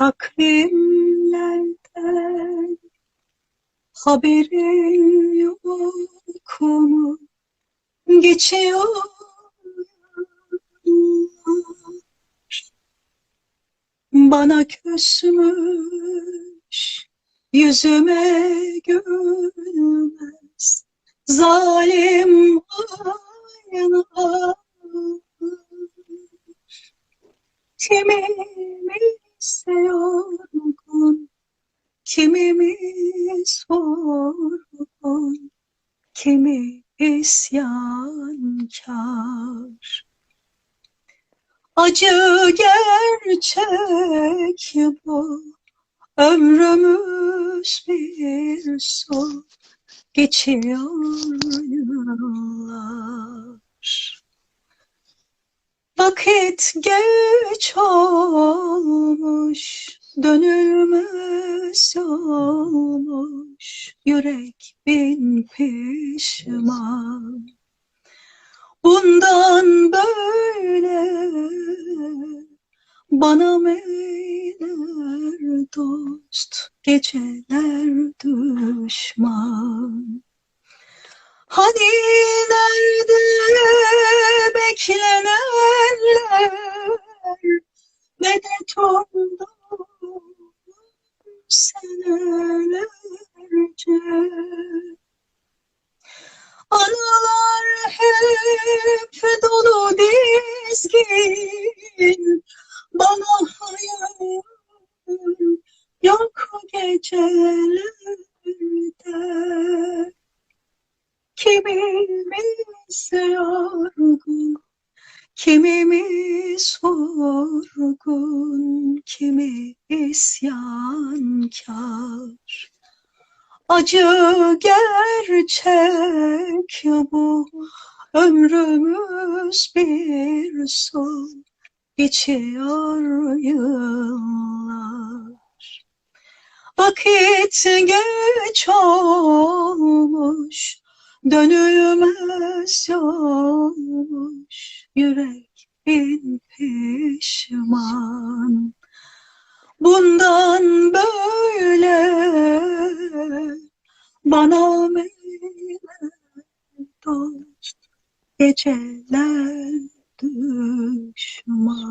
takvimlerden haberin yok mu? Geçiyor bana küsmüş yüzüme gülmez zalim aynalar kimi isyankar Acı gerçek bu Ömrümüz bir son. Geçiyor yıllar Vakit geç olmuş Dönülmez olmuş Yürek bin pişman Bundan böyle bana meyler dost, geceler düşman. Hani nerede beklenenler, senelerce. Anılar hep dolu dizgin Bana hayal yok gecelerde Kimimiz yorgun Kimimiz horgun Kimi isyankar Acı gerçek bu. Ömrümüz bir son. Geçiyor yıllar. Vakit geç olmuş. Dönülmez olmuş Yürek bin pişman. Bundan böyle bana dost geceler düşman.